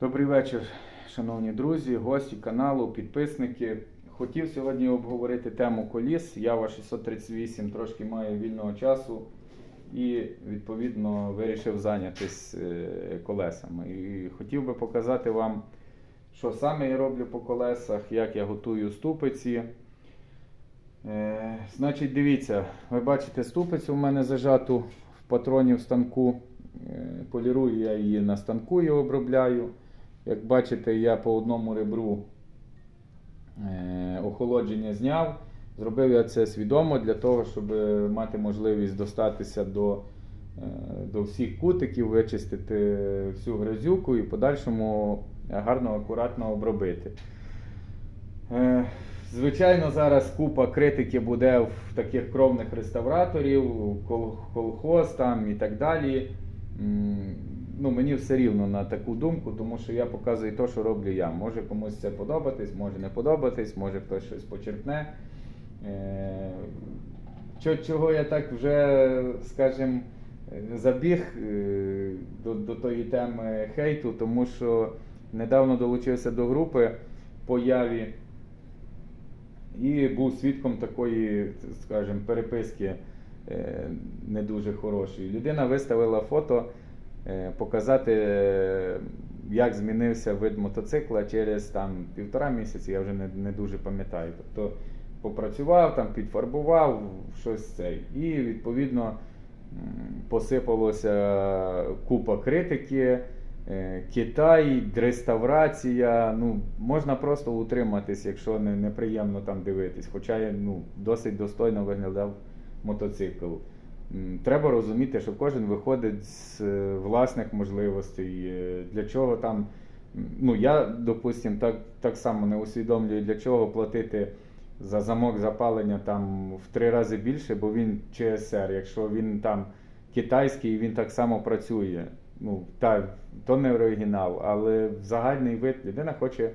Добрий вечір, шановні друзі, гості каналу, підписники. Хотів сьогодні обговорити тему коліс. Ява 638 трошки має вільного часу і відповідно вирішив зайнятися е, колесами. І хотів би показати вам, що саме я роблю по колесах, як я готую ступиці. Е, значить, дивіться, ви бачите ступицю у мене зажату в патроні в станку. Е, Полірую я її на станку і обробляю. Як бачите, я по одному ребру е, охолодження зняв. Зробив я це свідомо для того, щоб мати можливість достатися до, е, до всіх кутиків, вичистити всю грязюку і в подальшому гарно, акуратно обробити. Е, Звичайно, зараз купа критики буде в таких кровних реставраторів, колхоз там і так далі. Ну, мені все рівно на таку думку, тому що я показую те, що роблю я. Може комусь це подобатись, може не подобатись, може хтось щось почерпне. Е, Чого я так вже, скажімо, забіг е, до, до тої теми хейту, тому що недавно долучився до групи по яві і був свідком такої, скажімо, переписки е, не дуже хорошої. Людина виставила фото показати, е, як змінився вид мотоцикла через там, півтора місяці, я вже не, не дуже пам'ятаю. Тобто попрацював, там, підфарбував щось цей. І відповідно посипалося купа критики. Е, Китай, реставрація. Ну, можна просто утриматись, якщо не, неприємно там дивитись. Хоча ну, досить достойно виглядав мотоцикл. Треба розуміти, що кожен виходить з е, власних можливостей. Е, Для чого там. Ну, я, допустим, так, так само не усвідомлюю, для чого платити за замок запалення там в три рази більше, бо він ЧСР. Якщо він там китайський, він так само працює. Ну, та, то не оригінал, але загальний вид людина хоче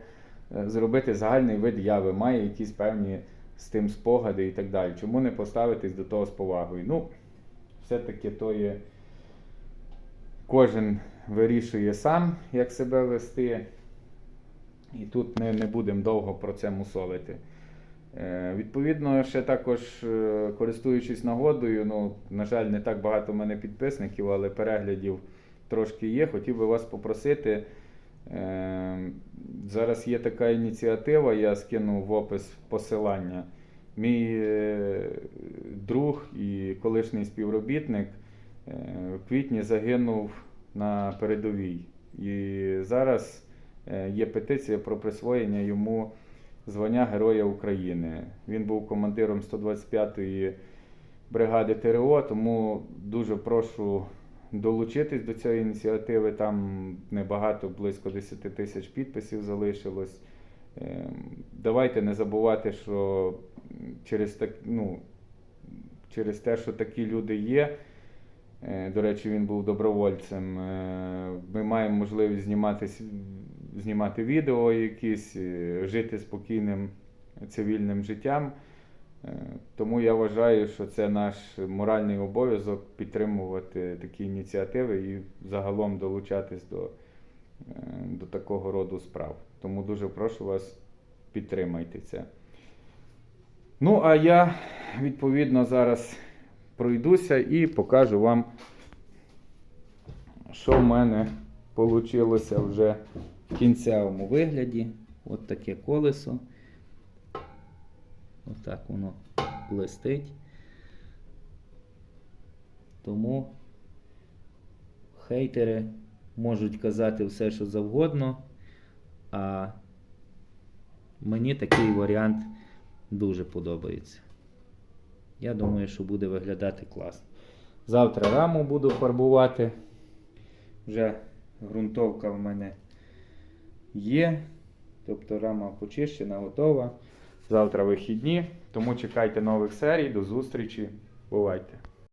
е, зробити загальний вид яви, має якісь певні з тим спогади і так далі. Чому не поставитись до того з повагою? Ну, все-таки то є. Кожен вирішує сам, як себе вести. І тут не, не будемо довго про це мусолити. Е, Відповідно, ще також е, користуючись нагодою, ну, на жаль, не так багато в мене підписників, але переглядів трошки є. Хотів би вас попросити. е, Зараз є така ініціатива, я скину в опис посилання. Мій е, друг і колишній співробітник е, в квітні загинув на передовій. І зараз е, є петиція про присвоєння йому звання Героя України. Він був командиром 125-ї бригади ТРО, тому дуже прошу долучитись до цієї ініціативи. Там небагато, близько 10 тисяч підписів залишилось. Ем, Давайте не забувати, що через, так, ну, через те, що такі люди є. е, До речі, він був добровольцем. е, Ми маємо можливість знімати, знімати відео якісь, е, жити спокійним цивільним життям. Тому я вважаю, що це наш моральний обов'язок підтримувати такі ініціативи і загалом долучатись до, до такого роду справ. Тому дуже прошу вас, підтримайте це. Ну, а я відповідно зараз пройдуся і покажу вам, що в мене вийшло вже в кінцевому вигляді. От таке колесо. Отак воно блистить. Тому хейтери можуть казати все, що завгодно, а мені такий варіант дуже подобається. Я думаю, що буде виглядати класно. Завтра раму буду фарбувати. Вже ґрунтовка в мене є. Тобто рама почищена, готова. Завтра вихідні, тому чекайте нових серій. До зустрічі. Бувайте!